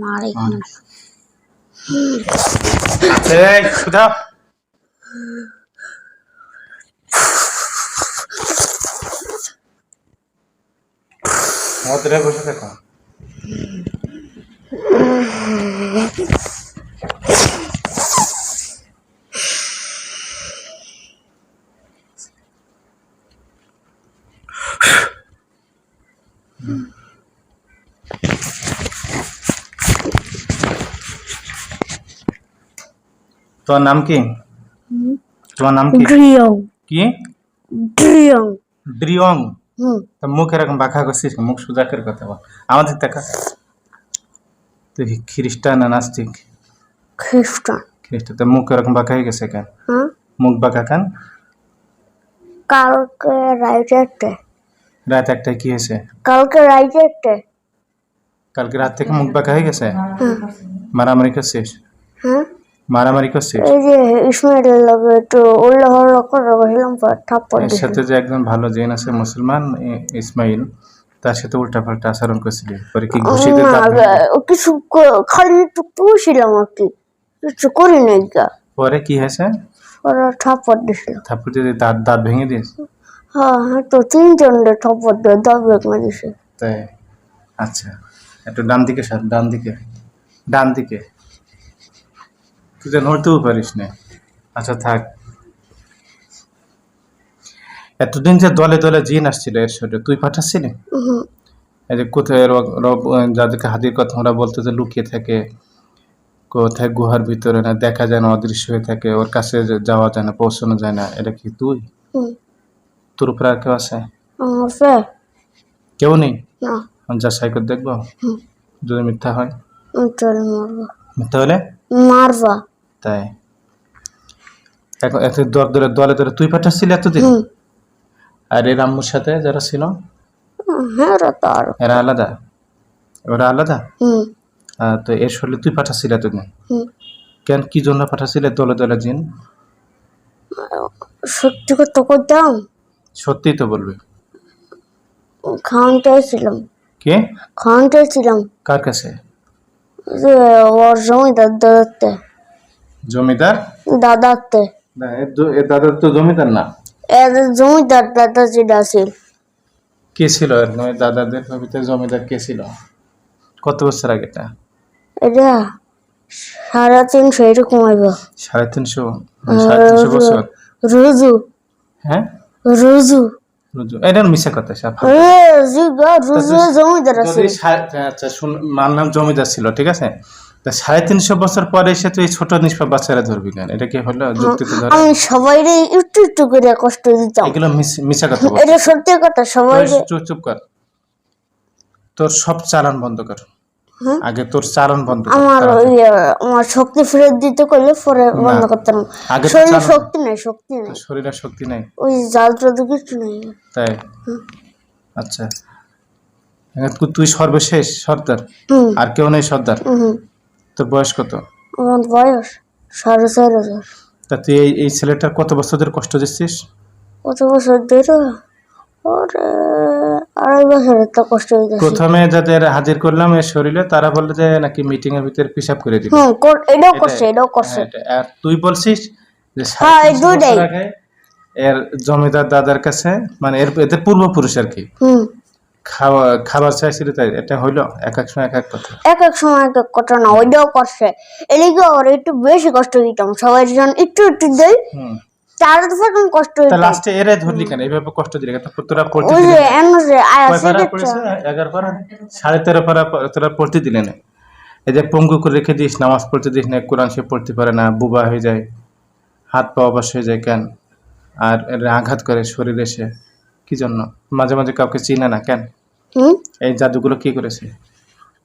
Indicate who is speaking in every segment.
Speaker 1: ওয়ালাইকুম
Speaker 2: এই সুধা বসে থাকো। তোমার নাম কি? তোমার নাম কি?
Speaker 1: ড্রিয়ং
Speaker 2: কি?
Speaker 1: ড্রিয়ং
Speaker 2: ড্রিয়ং
Speaker 1: হুম।
Speaker 2: মুখ এরকম বাঁকা করছিস মুখ সোজা করে কথা বল। আমাদের দেখা তুই খ্রিস্টান না নাস্তিক?
Speaker 1: খ্রিস্টান।
Speaker 2: খ্রিস্টান। তো মুখ এরকম বাঁকা হয়ে গেছে কেন? মুখ বাঁকা কেন?
Speaker 1: কালকে রাইজেটে
Speaker 2: রাত একটায় কি হয়েছে?
Speaker 1: কালকে রাইজেটে
Speaker 2: কালকে রাত থেকে মুখ বাঁকা হয়ে গেছে? মারামারি করছিস?
Speaker 1: হ্যাঁ
Speaker 2: মারামারি করছিস?
Speaker 1: এই যে ইসমাইলের লগে একটু উল্লাহ হল্লা করে বসলাম পর থাপ্পড়
Speaker 2: এর সাথে যে একজন ভালো জেন আছে মুসলমান ইসমাইল তার সাথে উল্টা পাল্টা আচরণ করছিলি। পরে কি দাঁত ভেঙে
Speaker 1: ও কিছু খালি একটু তুলছিলাম আর কি। কিছু করি নাই গা।
Speaker 2: পরে কি হয়েছে?
Speaker 1: ওরা থাপ্পড় দিছিল।
Speaker 2: তারপর যদি দাঁত দাঁত ভেঙে দিস?
Speaker 1: হ্যাঁ হ্যাঁ তো তিনজন থাপ্পড় দিয়ে দাব বেগ মেরেছে
Speaker 2: তাই? আচ্ছা একটু ডান দিকে সর ডান দিকে। ডান দিকে। তুই তো নড়তেও পারিস না। আচ্ছা থাক। এতদিন যে দলে দলে জিন আসছিল এর সাথে তুই পাঠাচ্ছিলি এই যে কোথায় রব- যাদেরকে হাতির কথা ওরা বলতে যে লুকিয়ে থাকে কোথায় গুহার ভিতরে না দেখা যায় না অদৃশ্য হয়ে থাকে ওর কাছে যাওয়া যায় না পৌঁছানো যায় না এটা কি তুই? তোর উপরে আর কেউ আছে? কেউ নেই? যা সাইকেল দেখব। যদি মিথ্যা হয়? মিথ্যা হলে
Speaker 1: মারবা।
Speaker 2: তাই? এখন এত দর দলে দলে দলে তুই পাঠাচ্ছিলি এতদিন? আর এর আম্মুর সাথে যারা ছিল?
Speaker 1: হ্যাঁ ওরা তো আর।
Speaker 2: এরা আলাদা? ওরা আলাদা?
Speaker 1: হুম।
Speaker 2: তো এর শরীরে তুই পাঠাচ্ছিলি এতদিন? কেন কি জন্য পাঠাচ্ছিলে দলে দলে জিন?
Speaker 1: সত্যি কথা করতাম
Speaker 2: সত্যিই তো বলবি।
Speaker 1: খাওয়ান চাইছিলাম
Speaker 2: কে?
Speaker 1: খাওয়ান চাইছিলাম
Speaker 2: কার কাছে?
Speaker 1: যে ওর জমিদার দাদাতে
Speaker 2: জমিদার?
Speaker 1: দাদাতে
Speaker 2: না এর দ- দাদার তো জমিদার না?
Speaker 1: এদের জমিদার দাদা যেটা ছিল
Speaker 2: কে ছিল এরকম এর দাদাদের ভিতরে জমিদার কে ছিল? কত বছর আগে এটা
Speaker 1: এটা সাড়ে তিনশো এরকম আইব
Speaker 2: সাড়ে তিনশো? মানে সাড়ে তিনশো বছর?
Speaker 1: রুজু।
Speaker 2: হ্যাঁ?
Speaker 1: রুজু।
Speaker 2: রুজু। এটা মিশা কথা
Speaker 1: রুজু জমিদার আছে।
Speaker 2: আচ্ছা মানলাম জমিদার ছিল ঠিক আছে? তা সাড়ে তিনশো বছর পরে এসে তুই এই ছোট নিষ্পাপ বাচ্চারা ধরবি কেন? এটা কি হলো যুক্তিতে ধরে?
Speaker 1: আমি সবাই একটু একটু করে কষ্ট দিতাম
Speaker 2: এগুলো কথা
Speaker 1: এটা সত্যি কথা সবাই
Speaker 2: চুপ চুপ কর। তোর সব চালান বন্ধ কর? আগে তোর চালান বন্ধ
Speaker 1: আমার আমার শক্তি ফেরত দিতে করলে পরে বন্ধ করতাম।
Speaker 2: আগে তো
Speaker 1: শরীরে শক্তি নেই শক্তি নেই।
Speaker 2: শরীরে শক্তি নেই।
Speaker 1: ওই জালটা তো কিছু নেই।
Speaker 2: তাই? আচ্ছা। তু- তুই সর্বশেষ সর্দার। আর কেউ নেই সর্দার। তোর বয়স কত?
Speaker 1: আমার বয়স সাড়ে চার হাজার।
Speaker 2: তা তুই এই এই ছেলেটার কত বছর ধরে কষ্ট দিচ্ছিস?
Speaker 1: কত বছর ধরে? ওরে আড়াই বছরের তো কষ্ট হইতেছে
Speaker 2: প্রথমে যাদের হাজির করলাম এর শরীরে তারা বলল যে নাকি মিটিং এর ভিতরে পিসাব করে দিবে।
Speaker 1: হুম কর- এটাও করছে এটাও করছে।
Speaker 2: হ্যাঁ, এটা- আর তুই বলছিস যে সাড়ে
Speaker 1: হ্যাঁ, এই
Speaker 2: তিনশো। বছর আগে এর জমিদার দাদার কাছে মানে এর এদের পূর্বপুরুষ আর কি।
Speaker 1: হুম।
Speaker 2: খাওয়া খাবার চাইছিল তাই এটা হইল এক এক সময় এক এক কথা।
Speaker 1: এক এক সময় এক এক কথা না ওইটাও করছে। এদিকে ওর একটু বেশি কষ্ট দিতাম সবাই যখন একটু একটু দেয় তার তো প্রথম কষ্ট
Speaker 2: তা লাস্টে এরে ধরলি কেন? এইভাবে কষ্ট দিলি কেন? তোরা পড়তে
Speaker 1: ওই যে এমন যে আয়া
Speaker 2: কয় পারা
Speaker 1: সিগারেট
Speaker 2: পড়েছে? এগারো পারা? সাড়ে তেরো পারা তোরা পড়তে দিলে না। এই যে পঙ্গু করে রেখে দিস নামাজ পড়তে দিস না কোরআন সে পড়তে পারে না বুবা হয়ে যায় হাত পা অবশ হয়ে যায় কেন? আর আঘাত করে শরীরে এসে কি জন্য? মাঝে মাঝে কাউকে চিনে না কেন?
Speaker 1: হুম?
Speaker 2: এই জাদুগুলো কি করেছে?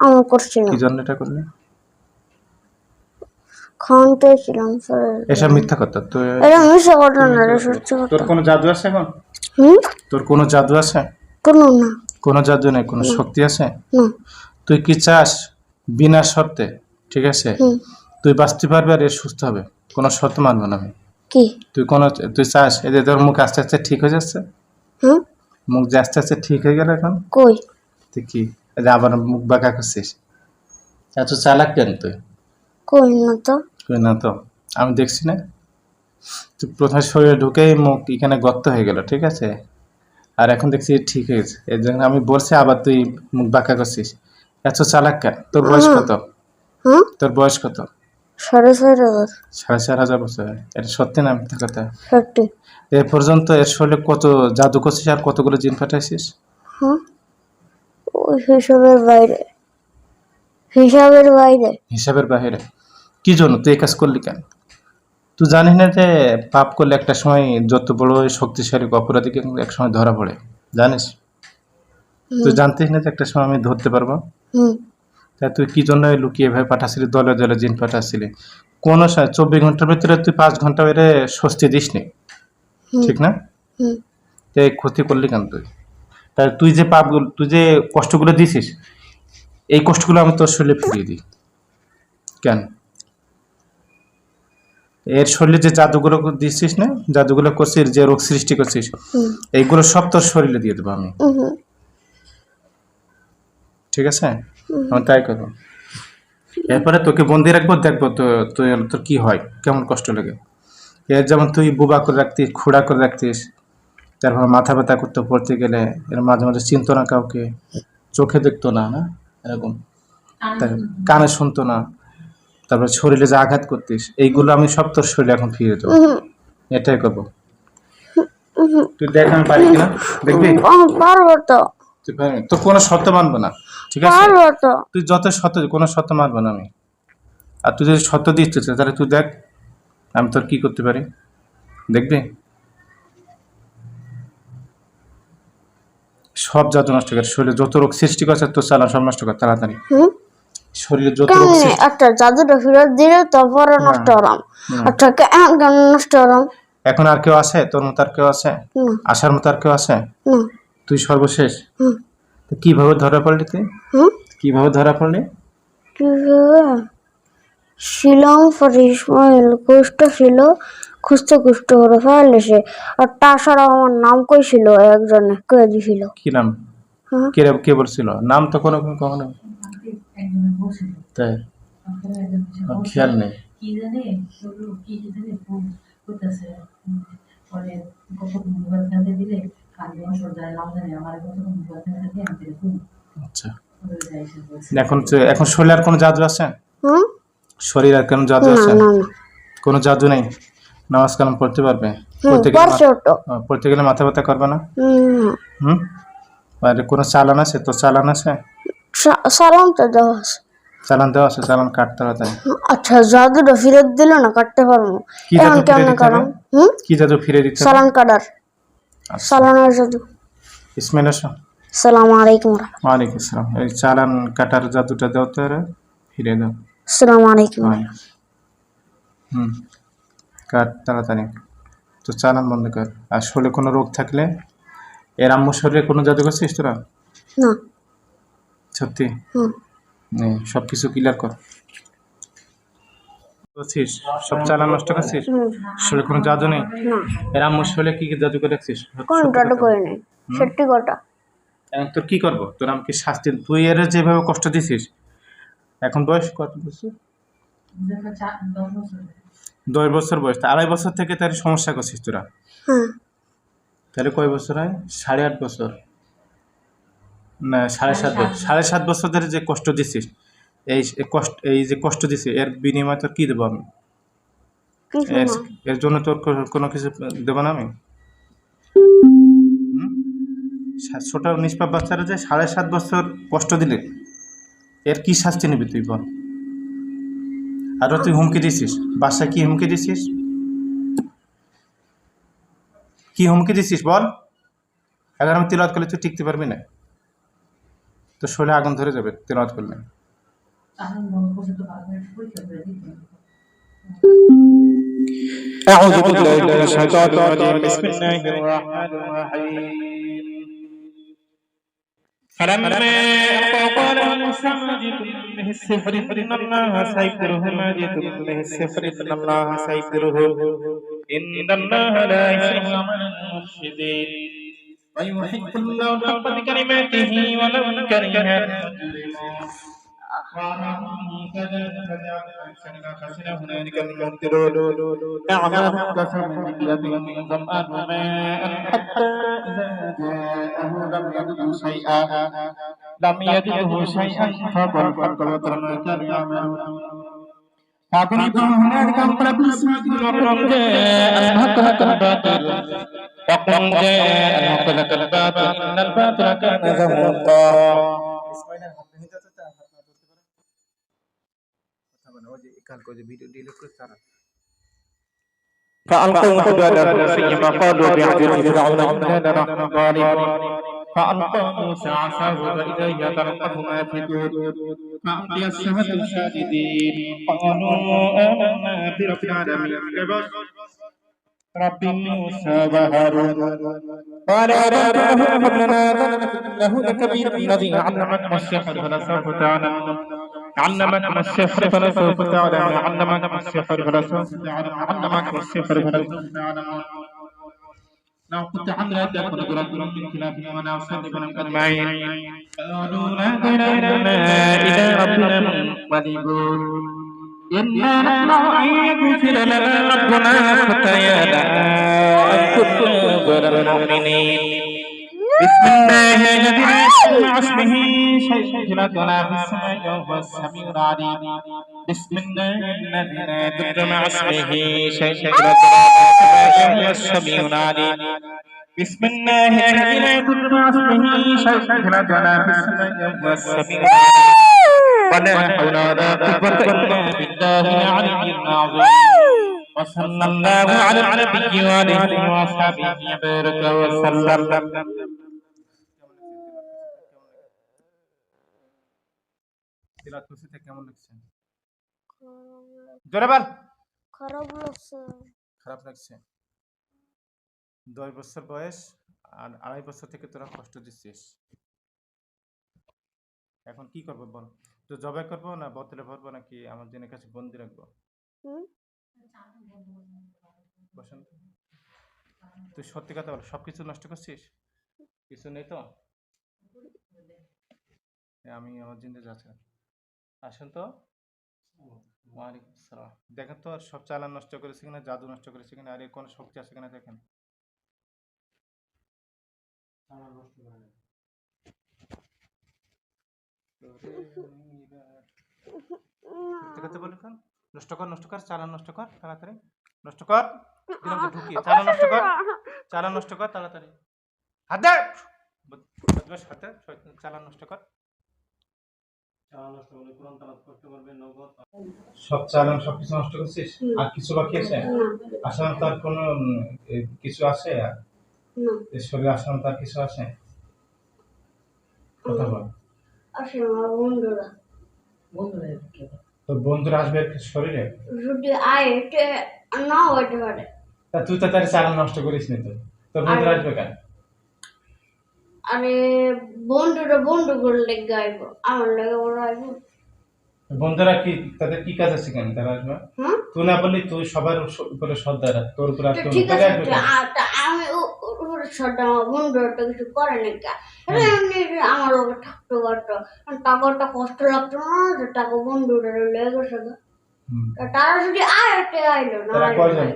Speaker 1: আমি করছি না।
Speaker 2: কি জন্য এটা করলে?
Speaker 1: খাওয়ানতে ছিলাম পরে
Speaker 2: এসব মিথ্যা কথা তো
Speaker 1: এটা মিশা ঘটনা রে সত্যি কথা।
Speaker 2: তোর কোনো জাদু আছে এখন?
Speaker 1: হুম?
Speaker 2: তোর কোনো জাদু আছে?
Speaker 1: কোনো না।
Speaker 2: কোনো জাদু নেই কোনো শক্তি আছে?
Speaker 1: না।
Speaker 2: তুই কি চাস বিনা শর্তে ঠিক আছে? তুই বাঁচতে পারবি আর এ সুস্থ হবে কোনো শর্ত মানবো না আমি।
Speaker 1: কি?
Speaker 2: তুই কোনো তুই চাস এই যে তোর মুখ আস্তে আস্তে ঠিক হয়ে যাচ্ছে?
Speaker 1: হুম?
Speaker 2: মুখ যে আস্তে আস্তে ঠিক হয়ে গেল এখন?
Speaker 1: কই?
Speaker 2: তুই কি এই যে আবার মুখ বাঁকা করছিস? এত চালাক কেন তুই?
Speaker 1: কই না তো।
Speaker 2: কই না তো? আমি দেখছি না। তুই প্রথমে শরীরে ঢুকেই মুখ এখানে গর্ত হয়ে গেল ঠিক আছে? আর এখন দেখছি ঠিক হয়েছে এর জন্য আমি বলছি আবার তুই মুখ বাঁকা করছিস। এত চালাক কেন? তোর বয়স কত?
Speaker 1: হ্যাঁ
Speaker 2: তোর বয়স কত?
Speaker 1: সাড়ে হাজার।
Speaker 2: সাড়ে চার হাজার বছর। এটা সত্যি না মিথ্যা কথা?
Speaker 1: সত্যি।
Speaker 2: এ পর্যন্ত এর শরীরে কত জাদু করছিস আর কতগুলো জিন পাঠাইছিস?
Speaker 1: হ্যাঁ ওই হিসাবের বাইরে। হিসাবের বাইরে।
Speaker 2: হিসাবের বাইরে। কি জন্য? তুই এই কাজ করলি কেন? তুই জানিস না যে পাপ করলে একটা সময় যত বড় শক্তিশালী অপরাধী এক সময় ধরা পড়ে। জানিস? তুই জানতিস না যে একটা সময় আমি ধরতে পারব?
Speaker 1: হুম।
Speaker 2: তা তুই কি জন্য লুকিয়ে ভাবে পাঠাচ্ছিলি দলে দলে জিন পাঠাচ্ছিলি কোন চব্বিশ ঘণ্টার ভিতরে তুই পাঁচ ঘণ্টা বেড়ে স্বস্তি দিস নি ঠিক না?
Speaker 1: হুম।
Speaker 2: তো এই ক্ষতি করলি কেন তুই? তাই তুই যে পাপগুলো তুই যে কষ্টগুলো দিছিস এই কষ্টগুলো আমি তোর শরীরে ফিরিয়ে দিই। কেন? এর শরীরে যে জাদুগুলো দিচ্ছিস না জাদুগুলো করছিস যে রোগ সৃষ্টি করছিস এইগুলো সব তোর শরীরে দিয়ে দেবো আমি। ঠিক আছে? তাই করব এরপরে তোকে বন্দি রাখব দেখব তো তুই তোর কি হয় কেমন কষ্ট লাগে। এর যেমন তুই বুবা করে রাখতিস খোড়া করে রাখতিস তারপর মাথা ব্যথা করতে পড়তে গেলে এর মাঝে মাঝে চিনতো না কাউকে চোখে দেখতো না না? এরকম। কানে শুনতো না। তারপরে শরীরে যে আঘাত করতিস এইগুলো আমি সব তোর শরীরে এখন ফিরে দেবো। এটাই করব। তুই দেখ আমি পারি কিনা দেখবি?
Speaker 1: পারব তো।
Speaker 2: তুই পারবি তোর কোনো শর্ত মানবো না। ঠিক আছে?
Speaker 1: পারব তো।
Speaker 2: তুই যত সত্য কোনো সত্য মারবো না আমি। আর তুই যদি সত্য দিচ্ছিস তাহলে তুই দেখ আমি তোর কি করতে পারি। দেখবি? সব জাদু নষ্ট করে শরীরে যত রোগ সৃষ্টি করছে তোর চালান সব নষ্ট কর তাড়াতাড়ি।
Speaker 1: হুম?
Speaker 2: শরীরে যত রোগ
Speaker 1: একটা জাদুটা ফেরত দিলে তারপরে নষ্ট হলাম। আচ্ছা কেমন নষ্ট হলাম?
Speaker 2: এখন আর কেউ আছে? তোর মতো আর কেউ আছে? আসার মতো আর কেউ আছে?
Speaker 1: না।
Speaker 2: তুই সর্বশেষ?
Speaker 1: হুম।
Speaker 2: তো কীভাবে ধরা পড়লি তুই
Speaker 1: হুম?
Speaker 2: কীভাবে ধরা পড়লি?
Speaker 1: শিলং পরে ইসমাইল কুষ্ট ছিল খুঁজতে খুঁজতে করে ফেলেছে আর তাছাড়া আমার নাম কইছিল একজনে কয়ে দিছিল?
Speaker 2: কি নাম?
Speaker 1: হ্যাঁ?
Speaker 2: কে কে বলছিল? নাম তো কোনো কখনো? তাই? খেয়াল নেই।
Speaker 3: কি
Speaker 2: আচ্ছা। এখন এখন শরীরে আর কোনো জাদু আছে? শরীর আর কোনো জাদু আছে?
Speaker 1: না না।
Speaker 2: কোনো জাদু নেই? নামাজ কালাম পড়তে পারবে?
Speaker 1: হুম
Speaker 2: পড়তে গেলে মাথা ব্যথা করবে না?
Speaker 1: হুম?
Speaker 2: আর কোনো চালান আছে? তো চালান আছে?
Speaker 1: সালাম তো দেওয়া আছে।
Speaker 2: চালান দেওয়া আছে চালান কাটতে হবে
Speaker 1: আচ্ছা জাদুটা ফেরত দিল না কাটতে পারব।
Speaker 2: কি জাদু ফিরে দিতে কি জাদু ফিরে দিতে?
Speaker 1: সালান কাটার।
Speaker 2: আচ্ছা।
Speaker 1: জাদু
Speaker 2: ইসমাইল আসো
Speaker 1: সালাম আলাইকুম
Speaker 2: ওয়ালাইকুম আসসালাম এই চালান কাটার জাদুটা দাও তো ফিরে দাও।
Speaker 1: আসসালামু আলাইকুম।
Speaker 2: হুম। কাট তাড়াতাড়ি। তো চালান বন্ধ কর। আর শরীরে কোনো রোগ থাকলে এর আম্মু শরীরে কোনো জাদু করছিস তোরা?
Speaker 1: না।
Speaker 2: সত্যি?
Speaker 1: হুম।
Speaker 2: সব কিছু ক্লিয়ার কর। করছিস? সব নষ্ট করছিস? শরীরে কোনো জাদু নেই? এর শরীরে কি কি জাদু করে রাখছিস
Speaker 1: কোন জাদু করে নেই সত্যি কথা।
Speaker 2: এখন তোর কি করব? তোর আমাকে শাস্তি তুই এর যেভাবে কষ্ট দিছিস এখন বয়স কত বছর?
Speaker 3: দশ বছর
Speaker 2: বয়স। আড়াই বছর থেকে তার সমস্যা করছিস তোরা। তাহলে কয় বছর হয়? সাড়ে আট বছর। না সাড়ে সাত বছর। সাড়ে সাত বছর ধরে যে কষ্ট দিছিস এই কষ্ট এই যে কষ্ট দিছিস এর বিনিময়ে তোর কি দেবো আমি? এর জন্য তোর কোনো কিছু দেবো না আমি? ছোট নিষ্পাপ বাচ্চারা যে সাড়ে সাত বছর কষ্ট দিলে এর কি শাস্তি নিবি তুই বল? আরও তুই হুমকি দিছিস? বাসায় কি হুমকি দিছিস? কি হুমকি দিছিস বল? এবার আমি তিলওয়াত করলে তুই টিকতে পারবি না। তোর শরীরে আগুন ধরে যাবে তিলওয়াত করলে।
Speaker 4: أعوذ بالله من الشيطان الرجيم بسم الله الرحمن الرحيم فلما قال موسى ما جئتم به السحر إن الله سيكره ما جئتم به السحر إن الله سيكره إن الله لا يحب عمل المفسدين ويحق الله حق بكلماته ولو كره المجرمون وأمامه كذا فجعل أحسن خسر هنالك المبتلون أعمالهم كسر من ظمآن وماء حتى إذا جاءه لم يجده شيئا لم يجده شيئا فقل فقل ما كانوا يعملون فأقرب هنالك انقلب السماء وقل جاء الحق حق الباطل وقل جاء الحق حق الباطل إن الباطل كان زهوقا فألقوا حبالهم سيما قالوا بعجل فرعون إنا لنحن غالبون فألقى موسى عصاه فإذا هي تلقف ما في الجهد فألقي السهرة ساجدين قالوا آمنا برب العالمين رب موسى وهارون قال آمنت له هب لنا إنه لكبير الذي علمكم السحر فلسوف تعلمون علمكم السحر فلسوف تعلمون علمكم السحر فلسوف تعلمون علمكم السحر فلسوف تعلمون لو كنت حملا تكون رجل من كلاب وانا اصدق اجمعين قالوا لا إله الى ربنا منقلبون إنا نطمع أن يغفر لنا ربنا خطايانا أن كنا غير المؤمنين بسم الله الذي لا يسمع اسمه شيء ولا في السماء وهو السميع العليم بسم الله الذي لا يضر مع اسمه شيء ولا في السماء وهو السميع العليم بسم الله الذي لا يضر مع اسمه شيء ولا في السماء وهو السميع العليم ولا حول ولا قوة إلا بالله العلي العظيم وصلى الله على النبي وآله وأصحابه وبارك وسلم
Speaker 2: করছিতে কেমন লাগছে? জোরে বল।
Speaker 1: খারাপ লাগছে।
Speaker 2: খারাপ লাগছে। দশ বছর বয়স আর আড়াই বছর থেকে তোরা কষ্ট দিচ্ছিস। এখন কি করব বল? তো জবাই করব না বোতলে ভরবো নাকি আমার জনের কাছে বন্দি রাখব? বসন্ত তুই সত্যি কথা বল সব কিছু নষ্ট করছিস? কিছু নেই তো? আমি আমার জিন্দে যাচ্ছি। আসেন তো। ওয়ালাইকুম আসসালাম দেখেন তো আর সব চালান নষ্ট করেছে কিনা জাদু নষ্ট করেছে কিনা আর এর কোনো শক্তি আছে কিনা দেখেন। নষ্ট কর নষ্ট কর চালান নষ্ট কর তাড়াতাড়ি। নষ্ট কর ঢুকিয়ে। চালান নষ্ট কর চালান নষ্ট কর তাড়াতাড়ি। হাত হাত চালান নষ্ট কর। সব চালান সব কিছু নষ্ট করছিস? আর কিছু বাকি আছে? তার কোনো কিছু আছে শরীরে তার কিছু আছে? কথা বল।
Speaker 1: বন্ধুরা।
Speaker 3: বন্ধুরা
Speaker 2: তোর বন্ধুরা আসবে শরীরে?
Speaker 1: যদি আয় না হতে পারে।
Speaker 2: তা তুই তো তার চালান নষ্ট করিস নি তো। তোর বন্ধুরা আসবে কেন?
Speaker 1: আরে বন্ধুরা বন্ধু করলে গাইব আমার লাগে ওরা আইব।
Speaker 2: বন্ধুরা কি তাদের কি কাজ আছে কেন? তারা আসবে?
Speaker 1: হ্যাঁ?
Speaker 2: তুই না বললি তুই সবার উপরে সর্দার তোর উপরে আর
Speaker 1: ঠিক আছে আমি ওর উপরে সর্দার আমার বন্ধুরা তো কিছু করে না কা। এমনি আমার ওকে থাকতে পারতো টাকাটা কষ্ট লাগতো না যে টাকা বন্ধুরা লেগে গেছে তারা যদি আয় একটা আইলো না
Speaker 2: তারা কয়জন?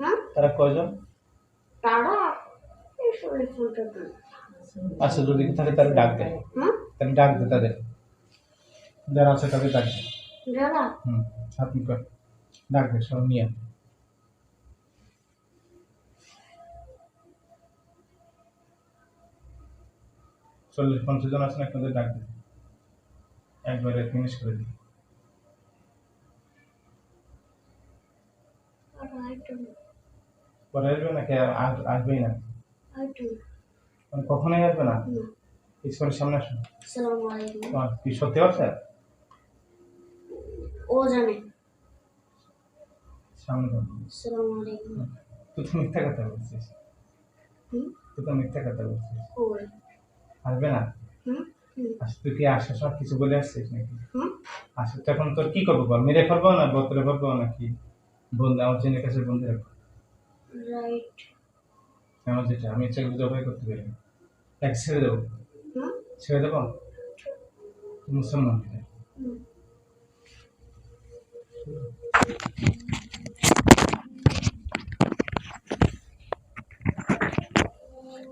Speaker 1: হ্যাঁ?
Speaker 2: তারা কয়জন?
Speaker 1: তারা এই শরীর ফুলটা।
Speaker 2: আচ্ছা যদি থাকে তাহলে ডাক দে।
Speaker 1: হ্যাঁ
Speaker 2: তাহলে ডাক দে তাদের যারা আছে তাদের ডাক দে।
Speaker 1: যারা?
Speaker 2: হুম হাত মুখ কর। ডাক দে সব নিয়ে আয়। চল্লিশ পঞ্চাশ জন আছে না আপনাদের ডাক দে। একবারে ফিনিশ করে দিই।
Speaker 1: আর আইটো না,
Speaker 2: পরে আসবে নাকি? আস- আসবেই না।
Speaker 1: আইটো না।
Speaker 2: মানে কখনোই আসবে না। ঈশ্বরের সামনে আসো তোমার কি সত্যি আছে
Speaker 1: ও জানে।
Speaker 2: সামনে তুই তো মিথ্যা কথা বলছিস। তুই তো মিথ্যা কথা বলছিস। আসবে না? আচ্ছা তুই কি আসার সময় কিছু বলে আসছিস নাকি?
Speaker 1: হুম?
Speaker 2: আচ্ছা তখন তোর কি করব বল? মেরে ফেলব না বোতলে ফেলব নাকি? বন্ধু আমার জেনে কাছে বন্ধু রাখব।
Speaker 1: রাইট।
Speaker 2: আমার যেটা? আমি ইচ্ছা করলে জবাই করতে পারি এক ছেড়ে দেবো? ছেড়ে দেবো? মুসলমান।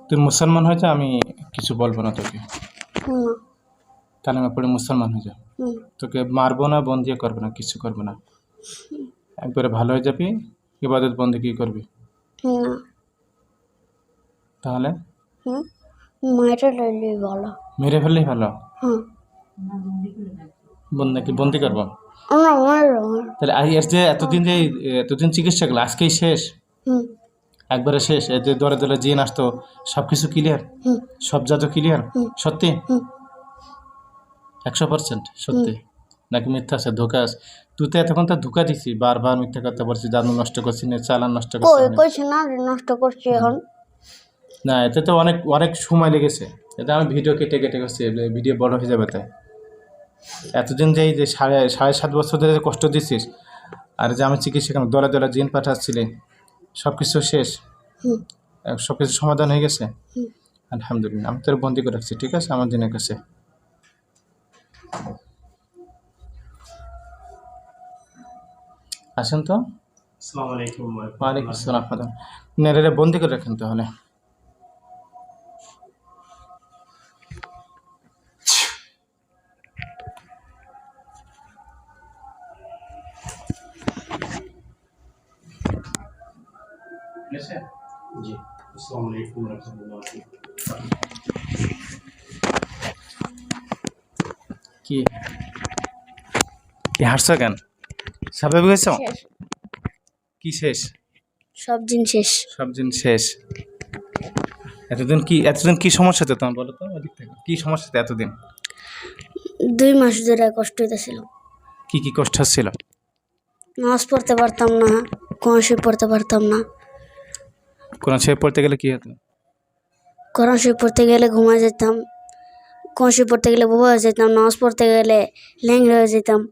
Speaker 2: তুই মুসলমান হয়ে যা আমি কিছু বলব না তোকে।
Speaker 1: হুম।
Speaker 2: কালেমা পড়ে মুসলমান হয়ে যা। তোকে মারবো না বন্দিও করবে না কিছু করব না। একবারে ভালো হয়ে যাবি ইবাদত বন্দি কি করবি? তাহলে?
Speaker 1: হুম? মায়েরা লইলে ভালো
Speaker 2: মেরে ফেললেই ভালো?
Speaker 1: হুম।
Speaker 2: বন্দি বন্দি করব? তাহলে এর যে এতদিন যে এতদিন চিকিৎসা গেলো আজকেই শেষ?
Speaker 1: হুম।
Speaker 2: একবারে শেষ? এই যে দরে দরে জিন আসতো সব কিছু ক্লিয়ার
Speaker 1: হুম।
Speaker 2: সব যত ক্লিয়ার সত্যি? একশো পার্সেন্ট সত্যি? নাকি মিথ্যা আছে? ধোকা আছে? তুই তো এতক্ষণ তো ধোকা দিছি বারবার মিথ্যা কথা বলছি জাদু নষ্ট করছি না চালান নষ্ট করছি
Speaker 1: কই
Speaker 2: না।
Speaker 1: কইছে না রে, নষ্ট করছি এখন?
Speaker 2: না এতে তো অনেক অনেক সময় লেগেছে। এতে আমি ভিডিও কেটে কেটে করছি ভিডিও বড় হয়ে যাবে তাই। এতদিন যে এই যে সাড়ে সাড়ে সাত বছর ধরে কষ্ট দিছিস আর যে আমি চিকিৎসা কেন দলে দলে জিন পাঠাচ্ছিলি সব কিছু শেষ সব কিছু সমাধান হয়ে গেছে?
Speaker 1: হুম।
Speaker 2: আলহামদুলিল্লাহ আমি তোর বন্দি করে রাখছি ঠিক আছে? আমার দিনের কাছে। আসেন তো।
Speaker 4: আসসালামু আলাইকুম
Speaker 2: ওয়ালাইকুম আসসালাম। নেড়ে বন্দি করে রাখেন তাহলে।
Speaker 4: জি। আসসালামু আলাইকুম রাহমাতুল্লাহ
Speaker 2: কি কি? হাসছ কেন? স্বাভাবিক হয়েছ কি শেষ?
Speaker 1: সব দিন শেষ।
Speaker 2: সব দিন শেষ। এতদিন কি এতদিন কি সমস্যা হতো তোমার বলো তো ওদিক থেকে? কি সমস্যা হতো এতদিন?
Speaker 1: দুই মাস ধরে কষ্ট হইতেছিল।
Speaker 2: কি কি কষ্ট হচ্ছিল?
Speaker 1: নামাজ পড়তে পারতাম না শরীফ পড়তে পারতাম না।
Speaker 2: কোনো ছেলে পড়তে গেলে কি হতো?
Speaker 1: কোরআন শরীফ পড়তে গেলে ঘুমা যেতাম। কোরআন শরীফ পড়তে গেলে বোবা হয়ে যেতাম নামাজ পড়তে গেলে ল্যাংড়া হয়ে যেতাম।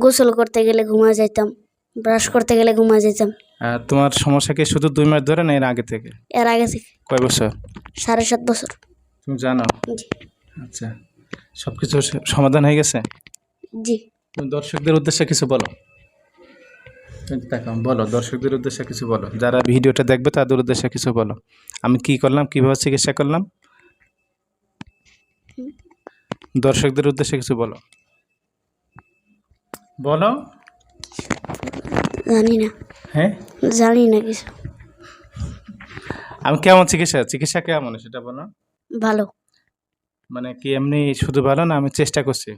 Speaker 1: গোসল করতে গেলে ঘুমা যেতাম ব্রাশ করতে গেলে ঘুমা যেতাম।
Speaker 2: আর তোমার সমস্যা কি শুধু দুই মাস ধরে না এর আগে থেকে?
Speaker 1: এর আগে থেকে।
Speaker 2: কয় বছর?
Speaker 1: সাড়ে সাত বছর।
Speaker 2: তুমি জানো?
Speaker 1: জি।
Speaker 2: আচ্ছা সব কিছু সমাধান হয়ে গেছে?
Speaker 1: জি।
Speaker 2: তুমি দর্শকদের উদ্দেশ্যে কিছু বলো। বলো দর্শকদের উদ্দেশ্যে কিছু বলো। যারা ভিডিওটা দেখবে তাদের উদ্দেশ্যে কিছু বলো। আমি কি করলাম কীভাবে চিকিৎসা করলাম? দর্শকদের উদ্দেশ্যে কিছু বলো। বলো।
Speaker 1: জানি না।
Speaker 2: হ্যাঁ?
Speaker 1: জানি না কিছু।
Speaker 2: আমি কেমন চিকিৎসা? চিকিৎসা কেমন? সেটা বলো।
Speaker 1: ভালো।
Speaker 2: মানে কি এমনি শুধু ভালো না আমি চেষ্টা করছি।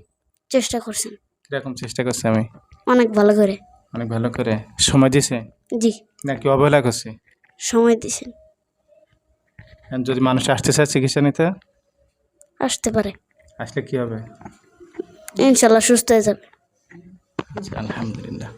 Speaker 1: চেষ্টা করছেন
Speaker 2: কীরকম চেষ্টা করছি আমি?
Speaker 1: অনেক ভালো করে।
Speaker 2: অনেক ভালো করে সময় দিছে?
Speaker 1: জি।
Speaker 2: নাকি অবহেলা করছে?
Speaker 1: সময় দিছেন
Speaker 2: যদি মানুষ আসতে চায় চিকিৎসা নিতে?
Speaker 1: আসতে পারে।
Speaker 2: আসলে কি হবে?
Speaker 1: ইনশাল্লাহ সুস্থ হয়ে যাবে।
Speaker 2: আলহামদুলিল্লাহ।